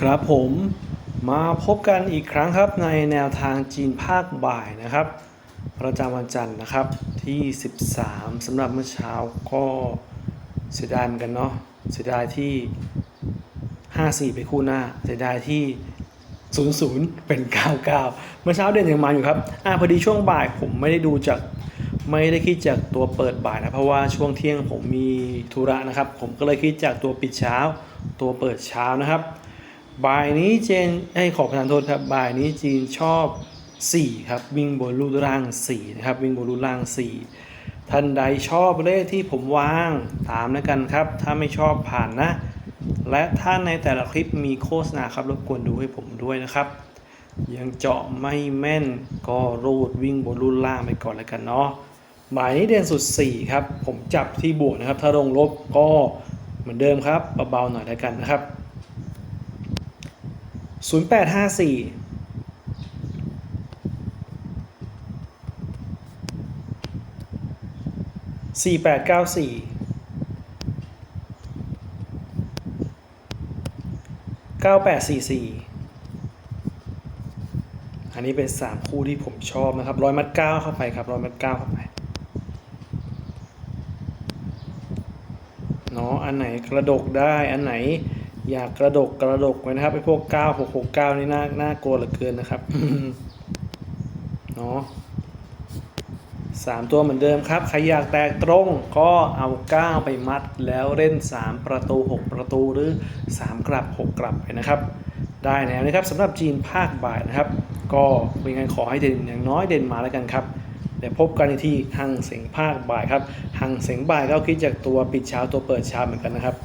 ครับผมมาพบกันอีกครั้งครับในแนวทางจีนภาคบ่ายนะครับ ประจำวันจันทร์นะครับที่ 13สำหรับเมื่อเช้าก็เสียดายเหมือนกันเนาะเสียดายที่ 54 ไปคู่หน้า เสียดายที่ 00 เป็น 99 เมื่อเช้าเด่นยังมาอยู่ครับอ่าพอดีช่วงบ่ายผมไม่ได้ดูจากไม่ได้คิดจากตัวเปิดบ่ายนะเพราะว่าช่วงเที่ยงผมมีธุระนะครับ ผมก็เลยคิดจากตัวปิดเช้า ตัวเปิดเช้านะครับ บ่ายนี้เจนให้ขอประทานโทษครับบ่ายนี้จีนชอบ 4 ครับ วิ่งบนรูล่าง4นะครับวิ่งบนรูล่าง 4 ท่านใดชอบเลขที่ผมวางตามแล้วกันครับ ถ้าไม่ชอบผ่านนะ และถ้าในแต่ละคลิปมีโฆษณาครับรบกวนดูให้ผมด้วยนะครับ ยังเจาะไม่แม่นก็รูดวิ่งบนรูล่างไปก่อนแล้วกันเนาะบ่ายนี้เด่นสุด 4 ครับ ผมจับที่บวกนะครับ ถ้าลงลบก็เหมือนเดิมครับเบาๆหน่อยแล้วกันนะครับ 0854 4894 9844อันนี้เป็น3คู่ที่ผมชอบนะครับร้อยมัดเก้าเข้าไปครับร้อยมัดเก้าเข้าไปเนาะอันไหนกระดกได้อันไหน อยากกระดกกระดกไว้นะครับไอ้พวก9669นี่น่าน่ากลัวเหลือเกินนะครับเนาะสามตัวเหมือนเดิมครับ ใครอยากแตกตรงก็เอา9ไปมัดแล้วเล่น 3 ประตู 6 ประตูหรือ 3 กลับ 6 กลับไปนะครับ ได้แล้วนะครับสำหรับจีนภาคบ่ายนะครับ ก็เป็นไงขอให้เด่นอย่างน้อยเด่นมาแล้วกันครับเดี๋ยวพบกันในที่หังเสียงภาคบ่ายครับหังเสียงบ่ายก็คิดจากตัวปิดเช้าตัวเปิดเช้าเหมือนกันนะครับ